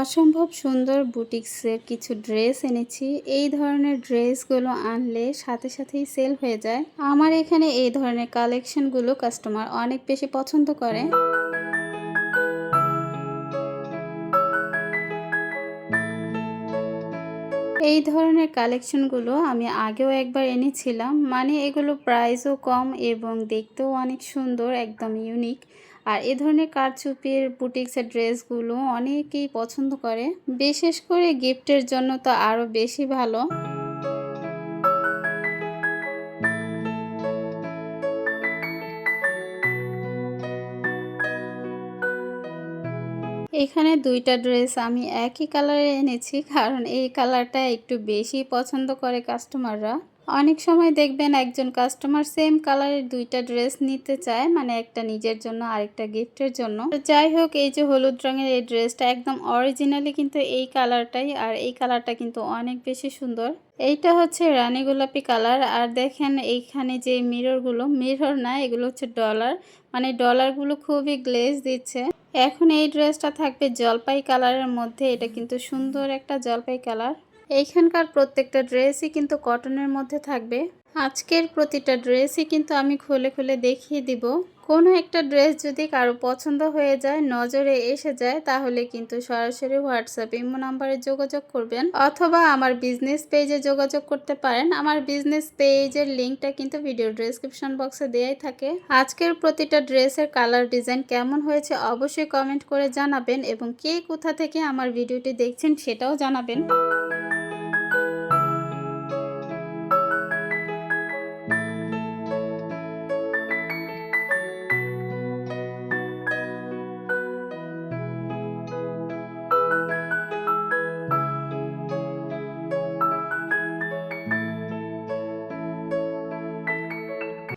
অসম্ভব সুন্দর বুটিক্সের কিছু ড্রেস এনেছি। এই ধরনের ড্রেসগুলো আনলে সাথে সাথেই সেল হয়ে যায়। আমার এখানে এই ধরনের কালেকশনগুলো কাস্টমার অনেক বেশি পছন্দ করে। এই ধরনের কালেকশনগুলো আমি আগেও একবার এনেছিলাম। মানে এগুলো প্রাইসও কম এবং দেখতেও অনেক সুন্দর, একদম ইউনিক। আর এ ধরনের কারচুপির বুটিক্সের ড্রেসগুলো অনেকেই পছন্দ করে। বিশেষ করে গিফটের জন্য তো আরও বেশি ভালো। এখানে দুইটা ড্রেস আমি একই কালারে এনেছি, কারণ এই কালারটা একটু বেশি পছন্দ করে কাস্টমাররা। অনেক সময় দেখবেন একজন কাস্টমার সেম কালারের দুইটা ড্রেস নিতে চায় মানে একটা নিজের জন্য আরেকটা গিফটের জন্য। তো যাই হোক, এই যে হলুদ রঙের এই ড্রেসটা একদম অরিজিনালি কিন্তু এই কালারটাই আর এই কালারটা কিন্তু অনেক বেশি সুন্দর। এইটা হচ্ছে রানী গোলাপি কালার আর দেখেন এইখানে যে মিররগুলো মিরর না, এগুলো হচ্ছে ডলার মানে ডলারগুলো খুবই গ্লেজ দিচ্ছে। এখন এই ড্রেসটা থাকবে জলপাই কালারের মধ্যে, এটা কিন্তু সুন্দর একটা জলপাই কালার এইখানকার প্রত্যেকটা ড্রেসই কিন্তু কটনের মধ্যে থাকবে। আজকের প্রতিটা ড্রেসই কিন্তু আমি খুলে খুলে দেখিয়ে দিব। কোনো একটা ড্রেস যদি কারও পছন্দ হয়ে যায়, নজরে এসে যায়, তাহলে কিন্তু সরাসরি হোয়াটসঅ্যাপ ইমো নাম্বারে যোগাযোগ করবেন অথবা আমার বিজনেস পেজে যোগাযোগ করতে পারেন। আমার বিজনেস পেজের লিঙ্কটা কিন্তু ভিডিও ডেসক্রিপশন বক্সে দেওয়াই থাকে। আজকের প্রতিটা ড্রেসের কালার ডিজাইন কেমন হয়েছে অবশ্যই কমেন্ট করে জানাবেন এবং কে কোথা থেকে আমার ভিডিওটি দেখছেন সেটাও জানাবেন।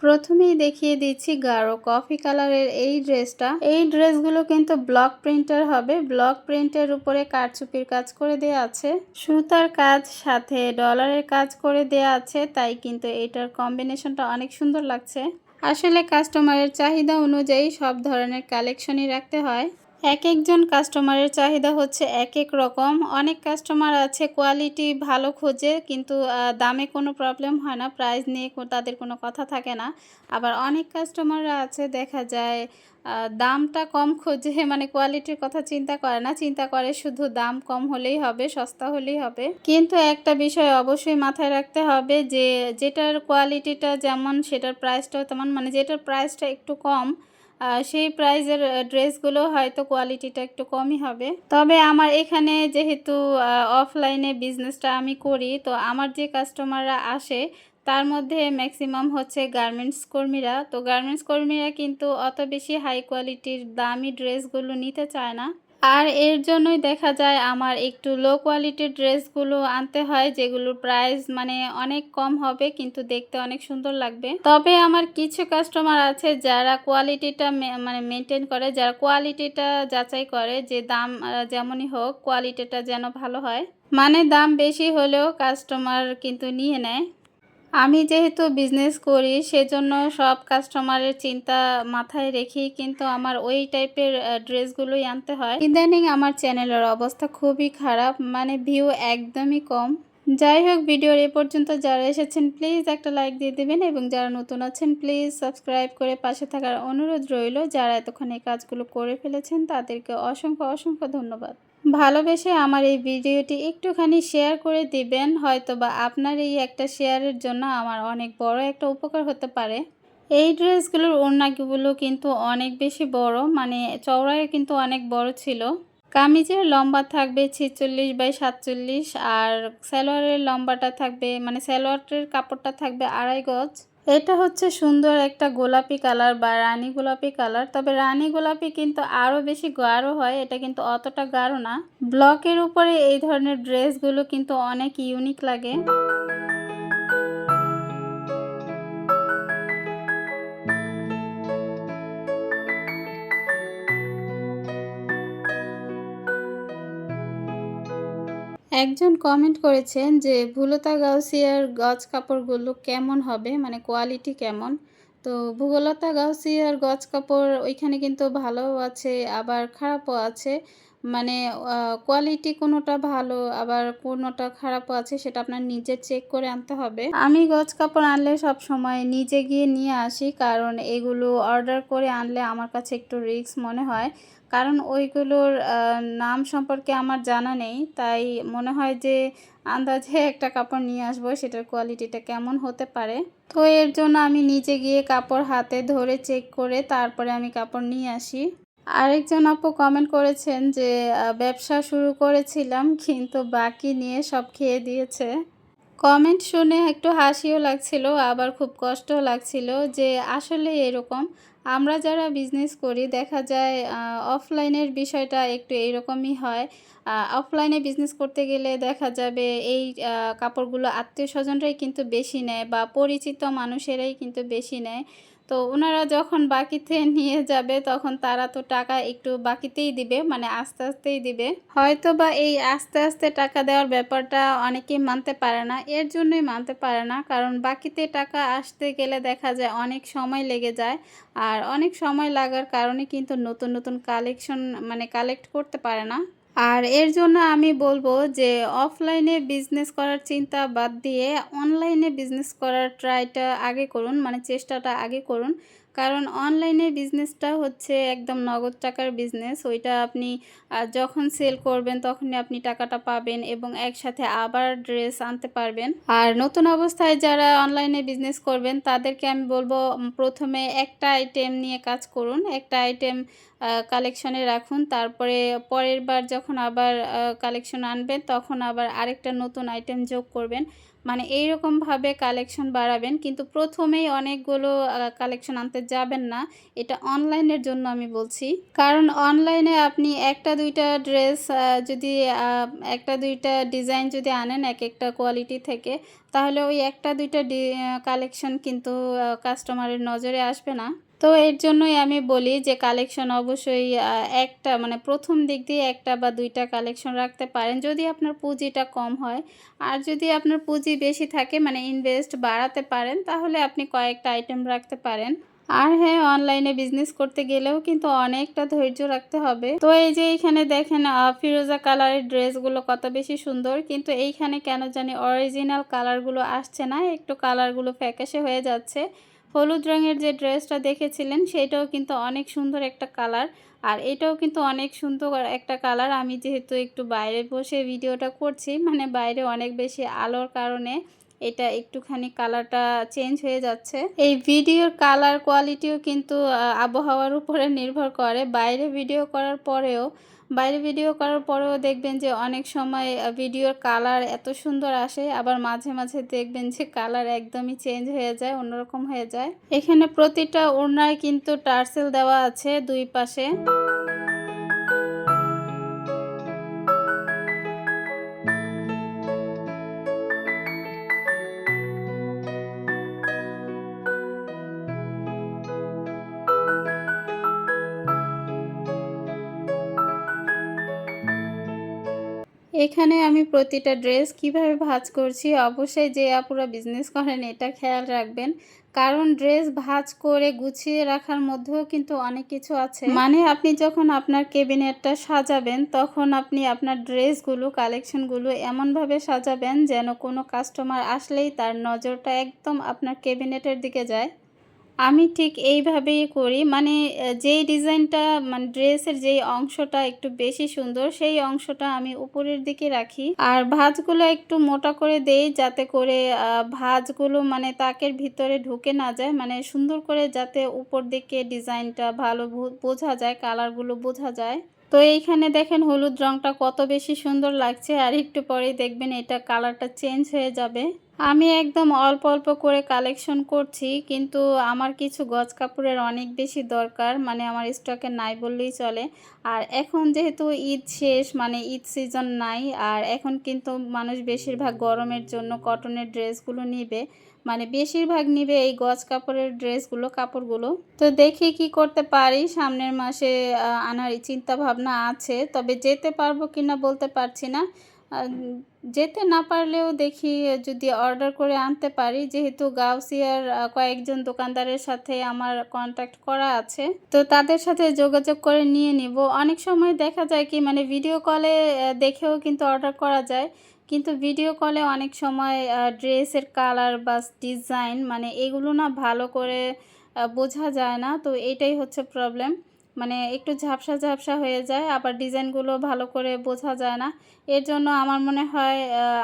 প্রথমেই দেখিয়ে দিচ্ছি গাঢ় কফি কালারের এই ড্রেসটা। এই ড্রেসগুলো কিন্তু ব্লক প্রিন্টার হবে। ব্লক প্রিন্টের উপরে কারচুপির কাজ করে দেওয়া আছে। সুতার কাজ, সাথে ডলারের কাজ করে দেওয়া আছে। তাই কিন্তু এটার কম্বিনেশনটা অনেক সুন্দর লাগছে। আসলে কাস্টমারের চাহিদা অনুযায়ী সব ধরনের কালেকশনই রাখতে হয়। এক একজন কাস্টমারের চাহিদা হচ্ছে এক এক রকম। অনেক কাস্টমার আছে কোয়ালিটি ভালো খোঁজে, কিন্তু দামে কোনো প্রবলেম হয় না, প্রাইস নিয়ে তাদের কোনো কথা থাকে না। আবার অনেক কাস্টমাররা আছে, দেখা যায় দামটা কম খোঁজে মানে কোয়ালিটির কথা চিন্তা করে না, চিন্তা করে শুধু দাম কম হলেই হবে, সস্তা হলেই হবে। কিন্তু একটা বিষয় অবশ্যই মাথায় রাখতে হবে যে, যেটার কোয়ালিটিটা যেমন, সেটার প্রাইসটাও তেমন মানে যেটার প্রাইসটা একটু কম সেই প্রাইজের ড্রেসগুলো হয়তো কোয়ালিটিটা একটু কমই হবে। তবে আমার এখানে যেহেতু অফলাইনে বিজনেসটা আমি করি, তো আমার যে কাস্টমাররা আসে, তার মধ্যে ম্যাক্সিমাম হচ্ছে গার্মেন্টস কর্মীরা। তো গার্মেন্টস কর্মীরা কিন্তু অত বেশি হাই কোয়ালিটির দামি ড্রেসগুলো নিতে চায় না। আর এর জন্যই দেখা যায় আমার একটু লো কোয়ালিটির ড্রেসগুলো আনতে হয়, যেগুলোর প্রাইস মানে অনেক কম হবে, কিন্তু দেখতে অনেক সুন্দর লাগবে। তবে আমার কিছু কাস্টমার আছে যারা কোয়ালিটিটা মানে মেনটেন করে, যারা কোয়ালিটিটা যাচাই করে যে দাম যেমনই হোক কোয়ালিটিটা যেন ভালো হয়। মানে দাম বেশি হলেও কাস্টমার কিন্তু নিয়ে নেয়। আমি যেহেতু বিজনেস করি, সেজন্য সব কাস্টমারের চিন্তা মাথায় রেখেই কিন্তু আমার ওই টাইপের ড্রেসগুলোই আনতে হয়। ইদানিং আমার চ্যানেলের অবস্থা খুবই খারাপ মানে ভিউ একদমই কম। যাই হোক, ভিডিওর এ পর্যন্ত যারা এসেছেন প্লিজ একটা লাইক দিয়ে দেবেন এবং যারা নতুন আছেন প্লিজ সাবস্ক্রাইব করে পাশে থাকার অনুরোধ রইল। যারা এতক্ষণ এই কাজগুলো করে ফেলেছেন, তাদেরকে অসংখ্য অসংখ্য ধন্যবাদ। ভালোবেসে আমার এই ভিডিওটি একটুখানি শেয়ার করে দিবেন হয়তো বা আপনার এই একটা শেয়ারের জন্য আমার অনেক বড় একটা উপকার হতে পারে। এই ড্রেসগুলোর ওড়নাগুলো কিন্তু অনেক বেশি বড় মানে চওড়ায় কিন্তু অনেক বড় ছিল। কামিজের লম্বা থাকবে ছেচল্লিশ বাই সাতচল্লিশ আর সালোয়ারের লম্বাটা থাকবে মানে সালোয়ারের কাপড়টা থাকবে আড়াই গজ। এটা হচ্ছে সুন্দর একটা গোলাপি কালার বা রানী গোলাপি কালার। তবে রানী গোলাপি কিন্তু আরও বেশি গাঢ় হয়, এটা কিন্তু অতটা গাঢ় না। ব্লকের উপরে এই ধরনের ড্রেসগুলো কিন্তু অনেক ইউনিক লাগে। একজন কমেন্ট করেছেন যে, ভুলতা গাউসিয়ার গজ কাপড়গুলো কেমন হবে? মানে কোয়ালিটি কেমন? তো ভূগোলতা গাউসিয়ার গজ কাপড় ওইখানে কিন্তু ভালোও আছে, আবার খারাপও আছে। মানে কোয়ালিটি কোনোটা ভালো, আবার কোনোটা খারাপও আছে, সেটা আপনার নিজে চেক করে আনতে হবে। আমি গজ কাপড় আনলে সব সময় নিজে গিয়ে নিয়ে আসি, কারণ এগুলো অর্ডার করে আনলে আমার কাছে একটু রিস্ক মনে হয়। কারণ ওইগুলোর নাম সম্পর্কে আমার জানা নেই, তাই মনে হয় যে আন্দাজে একটা কাপড় নিয়ে আসব, সেটার কোয়ালিটিটা কেমন হতে পারে। তো এর জন্য আমি নিজে গিয়ে কাপড় হাতে ধরে চেক করে তারপরে আমি কাপড় নিয়ে আসি। আরেকজন আপু কমেন্ট করেছেন যে ব্যবসা শুরু করেছিলাম, কিন্তু বাকি নিয়ে সব খেয়ে দিয়েছে। কমেন্ট শুনে একটু হাসিও লাগছিল, আবার খুব কষ্টও লাগছিল যে, আসলে এরকম আমরা যারা বিজনেস করি, দেখা যায় অফলাইনের বিষয়টা একটু এইরকমই হয়। অফলাইনে বিজনেস করতে গেলে দেখা যাবে এই কাপড়গুলো আত্মীয় স্বজনরাই কিন্তু বেশি নেয় বা পরিচিত মানুষেরাই কিন্তু বেশি নেয়। তো ওনারা যখন বাকিতে নিয়ে যাবে, তখন তারা তো টাকা একটু বাকিতেই দিবে মানে আস্তে আস্তেই দিবে। হয়তো বা এই আস্তে আস্তে টাকা দেওয়ার ব্যাপারটা অনেকেই মানতে পারে না। এর জন্যই মানতে পারে না, কারণ বাকিতে টাকা আসতে গেলে দেখা যায় অনেক সময় লেগে যায়, আর অনেক সময় লাগার কারণে কিন্তু নতুন নতুন কালেকশন মানে কালেক্ট করতে পারে না। আর এর জন্য আমি বলব যে অফলাইনে বিজনেস করার চিন্তা বাদ দিয়ে অনলাইনে বিজনেস করার ট্রাইটা আগে করুন মানে চেষ্টাটা আগে করুন। কারণ অনলাইনে বিজনেসটা হচ্ছে একদম নগদ টাকার বিজনেস। ওইটা আপনি যখন সেল করবেন তখনই আপনি টাকাটা পাবেন এবং একসাথে আবার ড্রেস আনতে পারবেন। আর নতুন অবস্থায় যারা অনলাইনে বিজনেস করবেন, তাদেরকে আমি বলব প্রথমে একটা আইটেম নিয়ে কাজ করুন। একটা আইটেম কালেকশনে রাখুন। তারপরে পরের বার যখন আবার কালেকশন আনবেন, তখন আবার আরেকটা নতুন আইটেম যোগ করবেন। মানে এইরকমভাবে কালেকশন বাড়াবেন, কিন্তু প্রথমেই অনেকগুলো কালেকশন আনতে যাবেন না। এটা অনলাইনের জন্য আমি বলছি। কারণ অনলাইনে আপনি একটা, দুইটা ড্রেস যদি একটা, দুইটা ডিজাইন যদি আনেন এক একটা কোয়ালিটি থেকে, তাহলে ওই একটা, দুইটা কালেকশন কিন্তু কাস্টমারের নজরে আসবে না। তো এর জন্যই আমি বলি যে কালেকশন অবশ্যই একটা মানে প্রথম দিক দিয়ে একটা বা দুইটা কালেকশন রাখতে পারেন। যদি আপনার পুঁজিটা কম হয়, আর যদি আপনার পুঁজি বেশি থাকে মানে ইনভেস্ট বাড়াতে পারেন, তাহলে আপনি কয়েকটা আইটেম রাখতে পারেন। আর হ্যাঁ অনলাইনে বিজনেস করতে গেলেও কিন্তু অনেকটা ধৈর্য রাখতে হবে। তো এই যে এইখানে দেখেন ফিরোজা কালারের ড্রেসগুলো কত বেশি সুন্দর, কিন্তু এইখানে কেন জানি অরিজিনাল কালারগুলো আসছে না, একটু কালারগুলো ফ্যাকাশে হয়ে যাচ্ছে। হলুদ রঙের যে ড্রেসটা দেখেছিলেন, সেটাও কিন্তু অনেক সুন্দর একটা কালার। আর এটাও কিন্তু অনেক সুন্দর একটা কালার। আমি যেহেতু একটু বাইরে বসে ভিডিওটা করছি মানে বাইরে অনেক বেশি আলোর কারণে এটা একটুখানি কালারটা চেঞ্জ হয়ে যাচ্ছে। এই ভিডিওর কালার কোয়ালিটিও কিন্তু আবহাওয়ার উপরে নির্ভর করে। বাইরে ভিডিও করার পরেও, বাইরে ভিডিও করার পরেও দেখবেন যে অনেক সময় ভিডিওর কালার এত সুন্দর আসে, আবার মাঝে মাঝে দেখবেন যে কালার একদমই চেঞ্জ হয়ে যায়, অন্যরকম হয়ে যায়। এখানে প্রতিটা ওড়নায় কিন্তু টার্সেল দেওয়া আছে দুই পাশে। এখানে আমি প্রতিটা ড্রেস কীভাবে ভাজ করছি? অবশ্যই যে আপুরা বিজনেস করেন, এটা খেয়াল রাখবেন। কারণ ড্রেস ভাজ করে গুছিয়ে রাখার মধ্যেও কিন্তু অনেক কিছু আছে। মানে আপনি যখন আপনার কেবিনেটটা সাজাবেন, তখন আপনি আপনার ড্রেসগুলো, কালেকশনগুলো এমনভাবে সাজাবেন যেন কোনো কাস্টমার আসলেই তার নজরটা একদম আপনার কেবিনেটের দিকে যায়। আমি ঠিক এইভাবেই করি। মানে যেই ডিজাইনটা মানে ড্রেসের যেই অংশটা একটু বেশি সুন্দর, সেই অংশটা আমি উপরের দিকে রাখি। আর ভাঁজগুলো একটু মোটা করে দেই যাতে করে ভাঁজগুলো মানে তাকের ভিতরে ঢুকে না যায়। মানে সুন্দর করে যাতে উপর দিকে ডিজাইনটা ভালো বোঝা যায়, কালারগুলো বোঝা যায়। তো এইখানে দেখেন হলুদ রংটা কত বেশি সুন্দর লাগছে, আর একটু পরেই দেখবেন এটা কালারটা চেঞ্জ হয়ে যাবে। আমি একদম অল্প অল্প করে কালেকশন করছি, কিন্তু আমার কিছু গজ কাপড়ের অনেক বেশি দরকার মানে আমার স্টকে নাই বললেই চলে। আর এখন যেহেতু ঈদ শেষ মানে ঈদ সিজন নাই, আর এখন কিন্তু মানুষ বেশিরভাগ গরমের জন্য কটনের ড্রেসগুলো নিবে মানে বেশিরভাগ নিবে এই গজ কাপড়ের ড্রেসগুলো, কাপড়গুলো। তো দেখি কি করতে পারি। সামনের মাসে আনার চিন্তা ভাবনা আছে। তবে যেতে পারব কিনা বলতে পারছি না। যেতে না পারলেও দেখি যদি অর্ডার করে আনতে পারি। যেহেতু গাউসিয়ার কয়েকজন দোকানদারের সাথে আমার কন্ট্যাক্ট করা আছে, তো তাদের সাথে যোগাযোগ করে নিয়ে নিব। অনেক সময় দেখা যায় কি মানে ভিডিও কলে দেখেও কিন্তু অর্ডার করা যায়। কিন্তু ভিডিও কলে অনেক সময় ড্রেসের কালার বা ডিজাইন মানে এগুলো না ভালো করে বোঝা যায় না। তো এটাই হচ্ছে প্রবলেম মানে একটু ঝাপসা ঝাপসা হয়ে যায়, আবার ডিজাইনগুলো ভালো করে বোঝা যায় না। এর জন্য আমার মনে হয়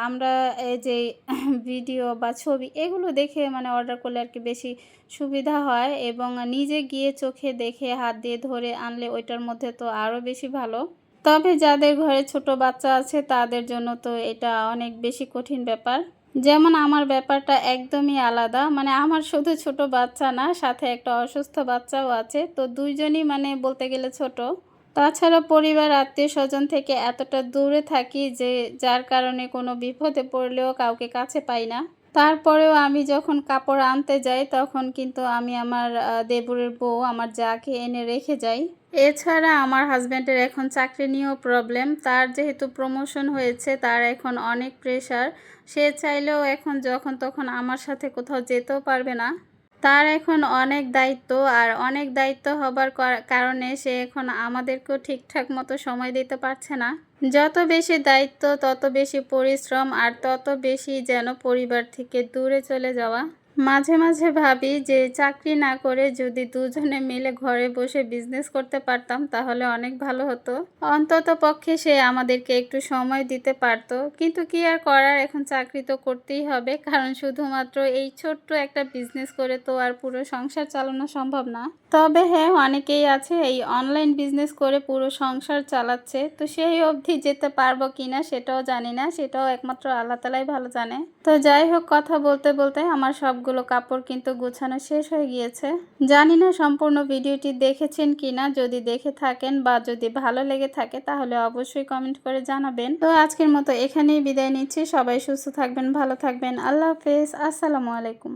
আমরা এই যে ভিডিও বা ছবি এগুলো দেখে মানে অর্ডার করলে আর কি বেশি সুবিধা হয় এবং নিজে গিয়ে চোখে দেখে, হাত দিয়ে ধরে আনলে ওইটার মধ্যে তো আরও বেশি ভালো। তবে যাদের ঘরে ছোট বাচ্চা আছে, তাদের জন্য তো এটা অনেক বেশি কঠিন ব্যাপার। যেমন আমার ব্যাপারটা একদমই আলাদা। মানে আমার শুধু ছোট বাচ্চা না, সাথে একটা অসুস্থ বাচ্চাও আছে। তো দুইজনই মানে বলতে গেলে ছোট। তাছাড়া পরিবার আত্মীয় স্বজন থেকে এতটা দূরে থাকি যে যার কারণে কোনো বিপদে পড়লেও কাউকে কাছে পাই না। তারপরেও আমি যখন কাপড় আনতে যাই, তখন কিন্তু আমি আমার দেবরের বউ আমার যাকে এনে রেখে যাই। এছাড়া আমার হাজব্যান্ডের এখন চাকরি নিয়েও প্রবলেম তার যেহেতু প্রমোশন হয়েছে, তার এখন অনেক প্রেশার সে চাইলেও এখন যখন তখন আমার সাথে কোথাও যেতেও পারবে না। তার এখন অনেক দায়িত্ব আর অনেক দায়িত্ব হবার কারণে সে এখন আমাদেরকেও ঠিকঠাক মতো সময় দিতে পারছে না। যত বেশি দায়িত্ব, তত বেশি পরিশ্রম আর তত বেশি যেন পরিবার থেকে দূরে চলে যাওয়া। মাঝে মাঝে ভাবি যে চাকরি না করে যদি দুজনে মিলে ঘরে বসে বিজনেস করতে পারতাম তাহলে অনেক ভালো হতো। অন্তত পক্ষে সে আমাদেরকে একটু সময় দিতে পারতো। কিন্তু কি আর করার, এখন চাকরি তো করতেই হবে। কারণ শুধুমাত্র এই ছোট্ট একটা বিজনেস করে তো আর পুরো সংসার চালানো সম্ভব না। তবে হ্যাঁ অনেকেই আছে এই অনলাইন বিজনেস করে পুরো সংসার চালাচ্ছে। তো সেই অবধি যেতে পারব কিনা সেটাও জানি না। সেটাও একমাত্র আল্লাহ তালাই ভালো জানে। তো যাই হোক, কথা বলতে বলতে আমার সবগুলো কাপড় কিন্তু গুছানো শেষ হয়ে গিয়েছে। জানি না সম্পূর্ণ ভিডিওটি দেখেছেন কিনা, যদি দেখে থাকেন বা যদি ভালো লেগে থাকে তাহলে অবশ্যই কমেন্ট করে জানাবেন। তো আজকের মতো এখানেই বিদায় নিচ্ছি। সবাই সুস্থ থাকবেন, ভালো থাকবেন। আল্লাহ হাফেজ। আসসালামু আলাইকুম।